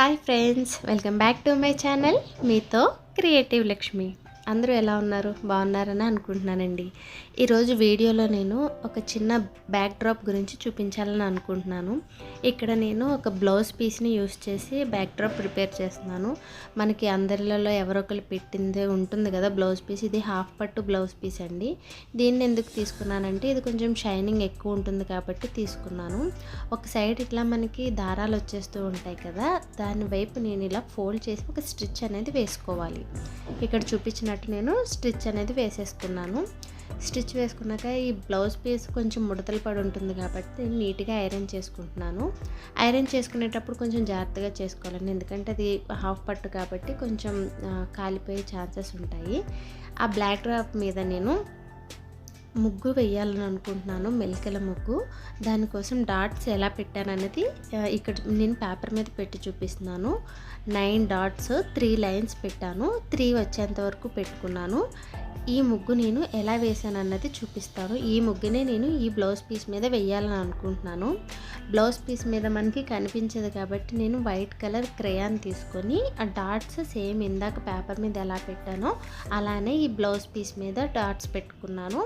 Hi friends welcome back to my channel మీతో creative Lakshmi అందరూ ఎలా ఉన్నారు? బాగున్నారని అనుకుంటున్నానండి. ఈరోజు వీడియోలో నేను ఒక చిన్న బ్యాక్ డ్రాప్ గురించి చూపించాలని అనుకుంటున్నాను. ఇక్కడ నేను ఒక బ్లౌజ్ పీస్ని యూస్ చేసి బ్యాక్ డ్రాప్ ప్రిపేర్ చేస్తున్నాను. మనకి అందరిలలో ఎవరో ఒకరు పెట్టిందే ఉంటుంది కదా బ్లౌజ్ పీస్ ఇది హాఫ్ పట్టు బ్లౌజ్ పీస్ అండి. దీన్ని ఎందుకు తీసుకున్నానంటే ఇది కొంచెం షైనింగ్ ఎక్కువ ఉంటుంది కాబట్టి తీసుకున్నాను. ఒక సైడ్ ఇట్లా మనకి దారాలు వచ్చేస్తూ ఉంటాయి కదా దాని వైపు నేను ఇలా ఫోల్డ్ చేసి ఒక స్టిచ్ అనేది వేసుకోవాలి. ఇక్కడ చూపించినట్టు నేను స్టిచ్ అనేది వేసేసుకున్నాను. స్టిచ్ వేసుకున్నాక ఈ బ్లౌజ్ పీస్ కొంచెం ముడతలు పడి ఉంటుంది కాబట్టి నీట్గా ఐరన్ చేసుకుంటున్నాను. ఐరన్ చేసుకునేటప్పుడు కొంచెం జాగ్రత్తగా చేసుకోవాలండి. ఎందుకంటే అది హాఫ్ పట్టు కాబట్టి కొంచెం కాలిపోయే ఛాన్సెస్ ఉంటాయి. ఆ బ్లాక్ డ్రాప్ మీద నేను ముగ్గు వేయాలని అనుకుంటున్నాను మెలికల ముగ్గు. దానికోసం డాట్స్ ఎలా పెట్టాను అనేది ఇక్కడ నేను పేపర్ మీద పెట్టి చూపిస్తున్నాను. నైన్ డాట్స్ త్రీ లైన్స్ పెట్టాను. త్రీ వచ్చేంత వరకు పెట్టుకున్నాను. ఈ ముగ్గు నేను ఎలా వేసాను అన్నది చూపిస్తాను. ఈ ముగ్గునే నేను ఈ బ్లౌజ్ పీస్ మీద వేయాలని అనుకుంటున్నాను. బ్లౌజ్ పీస్ మీద మనకి కనిపించదు కాబట్టి నేను వైట్ కలర్ క్రేయాన్ తీసుకొని ఆ డాట్స్ సేమ్ ఇందాక పేపర్ మీద ఎలా పెట్టానో అలానే ఈ బ్లౌజ్ పీస్ మీద డాట్స్ పెట్టుకున్నాను.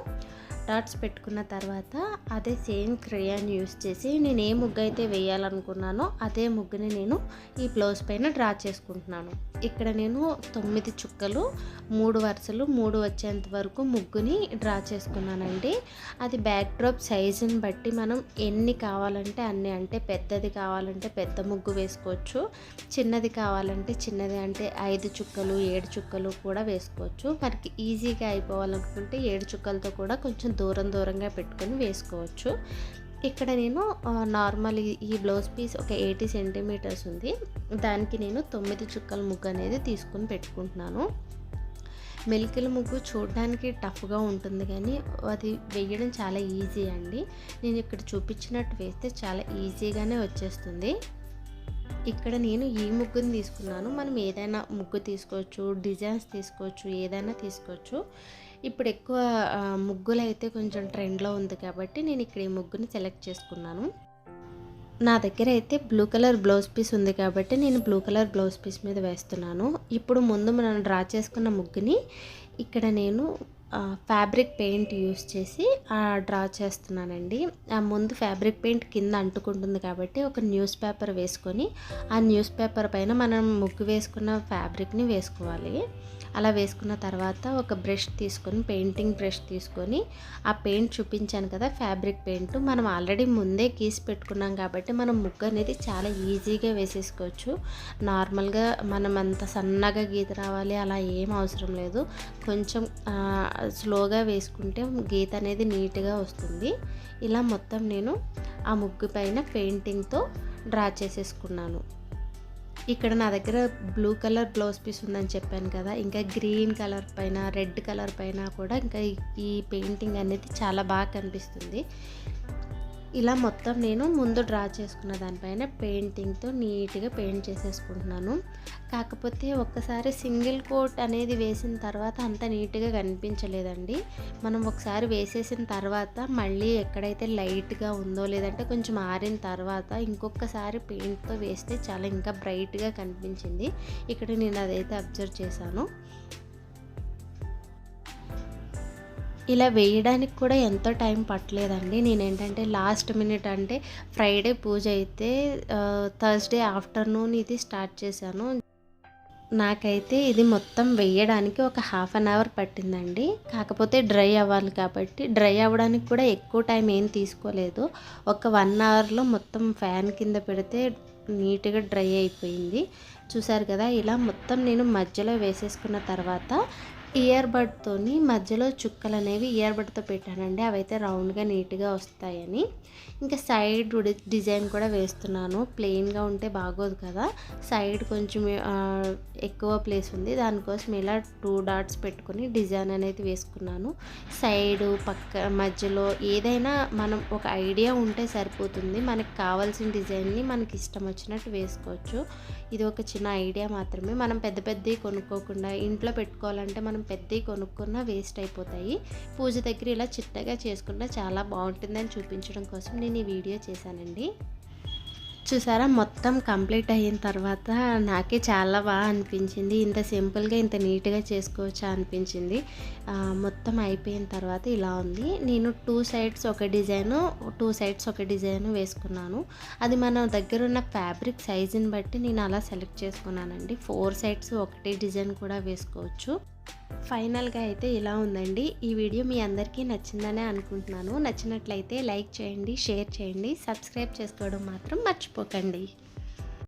డాట్స్ పెట్టుకున్న తర్వాత అదే సేమ్ క్రేయాన్ యూస్ చేసి నేను ఏ ముగ్గు అయితే వేయాలనుకున్నానో అదే ముగ్గుని నేను ఈ బ్లౌజ్ పైన డ్రా చేసుకుంటున్నాను. ఇక్కడ నేను తొమ్మిది చుక్కలు మూడు వరుసలు మూడు వచ్చేంత వరకు ముగ్గుని డ్రా చేసుకున్నానండి. అది బ్యాక్ డ్రాప్ సైజుని బట్టి మనం ఎన్ని కావాలంటే అన్ని అంటే పెద్దది కావాలంటే పెద్ద ముగ్గు వేసుకోవచ్చు. చిన్నది కావాలంటే చిన్నది అంటే ఐదు చుక్కలు ఏడు చుక్కలు కూడా వేసుకోవచ్చు. మనకి ఈజీగా అయిపోవాలనుకుంటే ఏడు చుక్కలతో కూడా కొంచెం దూరం దూరంగా పెట్టుకొని వేసుకోవచ్చు. ఇక్కడ నేను నార్మల్ ఈ- ఈ బ్లౌజ్ పీస్ ఒక ఎయిటీ సెంటీమీటర్స్ ఉంది. దానికి నేను తొమ్మిది చుక్కల ముగ్గు అనేది తీసుకుని పెట్టుకుంటున్నాను. మెలికల ముగ్గు చూడడానికి టఫ్గా ఉంటుంది కానీ అది వేయడం చాలా ఈజీ అండి. నేను ఇక్కడ చూపించినట్టు వేస్తే చాలా ఈజీగానే వచ్చేస్తుంది. ఇక్కడ నేను ఈ ముగ్గుని తీసుకున్నాను. మనం ఏదైనా ముగ్గు తీసుకోవచ్చు డిజైన్స్ తీసుకోవచ్చు ఏదైనా తీసుకోవచ్చు. ఇప్పుడు ఎక్కువ ముగ్గులు అయితే కొంచెం ట్రెండ్లో ఉంది కాబట్టి నేను ఇక్కడ ఈ ముగ్గుని సెలెక్ట్ చేసుకున్నాను. నా దగ్గర అయితే బ్లూ కలర్ బ్లౌజ్ పీస్ ఉంది కాబట్టి నేను బ్లూ కలర్ బ్లౌజ్ పీస్ మీద వేస్తున్నాను. ఇప్పుడు ముందు మనం డ్రా చేసుకున్న ముగ్గుని ఇక్కడ నేను ఫ్యాబ్రిక్ పెయింట్ యూస్ చేసి డ్రా చేస్తున్నానండి. ఆ ముందు ఫ్యాబ్రిక్ పెయింట్ కింద అంటుకుంటుంది కాబట్టి ఒక న్యూస్ పేపర్ వేసుకొని ఆ న్యూస్ పేపర్ పైన మనం ముగ్గు వేసుకున్న ఫ్యాబ్రిక్ని వేసుకోవాలి. అలా వేసుకున్న తర్వాత ఒక బ్రష్ తీసుకొని పెయింటింగ్ బ్రష్ తీసుకొని ఆ పెయింట్ చూపించాను కదా ఫ్యాబ్రిక్ పెయింట్. మనం ఆల్రెడీ ముందే గీసి పెట్టుకున్నాం కాబట్టి మనం ముగ్గు అనేది చాలా ఈజీగా వేసేసుకోవచ్చు. నార్మల్గా మనం అంత సన్నగా గీత రావాలి అలా ఏం అవసరం లేదు. కొంచెం స్లోగా వేసుకుంటే గీత అనేది నీట్గా వస్తుంది. ఇలా మొత్తం నేను ఆ ముగ్గు పైన పెయింటింగ్తో డ్రా చేసేసుకున్నాను. ఇక్కడ నా దగ్గర బ్లూ కలర్ బ్లౌజ్ పీస్ ఉందని చెప్పాను కదా. ఇంకా గ్రీన్ కలర్ పైన రెడ్ కలర్ పైన కూడా ఇంకా ఈ- పెయింటింగ్ అనేది చాలా బాగా కనిపిస్తుంది. ఇలా మొత్తం నేను ముందు డ్రా చేసుకున్న దానిపైన పెయింటింగ్తో నీట్గా పెయింట్ చేసేసుకుంటున్నాను. కాకపోతే ఒక్కసారి సింగిల్ కోట్ అనేది వేసిన తర్వాత అంత నీట్గా కనిపించలేదండి. మనం ఒకసారి వేసేసిన తర్వాత మళ్ళీ ఎక్కడైతే లైట్గా ఉందో లేదంటే కొంచెం ఆరిన తర్వాత ఇంకొకసారి పెయింట్తో వేస్తే చాలా ఇంకా బ్రైట్గా కనిపించింది. ఇక్కడ నేను అదైతే అబ్జర్వ్ చేశాను. ఇలా వేయడానికి కూడా ఎంతో టైం పట్టలేదండి. నేను ఏంటంటే లాస్ట్ మినిట్ అంటే ఫ్రైడే పూజ అయితే థర్స్డే ఆఫ్టర్నూన్ ఇది స్టార్ట్ చేశాను. నాకైతే ఇది మొత్తం వేయడానికి ఒక హాఫ్ అన్ అవర్ పట్టిందండి. కాకపోతే డ్రై అవ్వాలి కాబట్టి డ్రై అవ్వడానికి కూడా ఎక్కువ టైం ఏం తీసుకోలేదు. ఒక వన్ అవర్లో మొత్తం ఫ్యాన్ కింద పెడితే నీట్గా డ్రై అయిపోయింది. చూసారు కదా ఇలా మొత్తం నేను మధ్యలో వేసేసుకున్న తర్వాత ఇయర్ బడ్తోని మధ్యలో చుక్కలు అనేవి ఇయర్ బడ్తో పెట్టానండి. అవైతే రౌండ్గా నీట్గా వస్తాయని. ఇంకా సైడ్ డిజైన్ కూడా వేస్తున్నాను. ప్లెయిన్గా ఉంటే బాగోదు కదా. సైడ్ కొంచెం ఎక్కువ ప్లేస్ ఉంది. దానికోసం ఇలా టూ డాట్స్ పెట్టుకొని డిజైన్ అనేది వేసుకున్నాను. సైడ్ పక్క మధ్యలో ఏదైనా మనం ఒక ఐడియా ఉంటే సరిపోతుంది. మనకు కావాల్సిన డిజైన్ని మనకి ఇష్టం వచ్చినట్టు వేసుకోవచ్చు. ఇది ఒక చిన్న ఐడియా మాత్రమే. మనం పెద్ద పెద్దవి కొనుక్కోకుండా ఇంట్లో పెట్టుకోవాలంటే మనం పెద్దవి కొనుక్కున్నా వేస్ట్ అయిపోతాయి. పూజ దగ్గర ఇలా చిట్టగా చేసుకున్నా చాలా బాగుంటుందని చూపించడం కోసం నేను ఈ వీడియో చేశానండి. చూసారా? మొత్తం కంప్లీట్ అయిన తర్వాత నాకే చాలా బాగా అనిపించింది. ఇంత సింపుల్గా ఇంత నీట్గా చేసుకోవచ్చా అనిపించింది. మొత్తం అయిపోయిన తర్వాత ఇలా ఉంది. నేను టూ సైడ్స్ ఒక డిజైను టూ సైడ్స్ ఒక డిజైన్ వేసుకున్నాను. అది మన దగ్గర ఉన్న ఫ్యాబ్రిక్ సైజుని బట్టి నేను అలా సెలెక్ట్ చేసుకున్నానండి. ఫోర్ సైడ్స్ ఒకటే డిజైన్ కూడా వేసుకోవచ్చు. ఫైనల్గా అయితే ఇలా ఉందండి. ఈ వీడియో మీ అందరికీ నచ్చిందనే అనుకుంటున్నాను. నచ్చినట్లయితే లైక్ చేయండి షేర్ చేయండి సబ్స్క్రైబ్ చేసుకోవడం మాత్రం మర్చిపోకండి.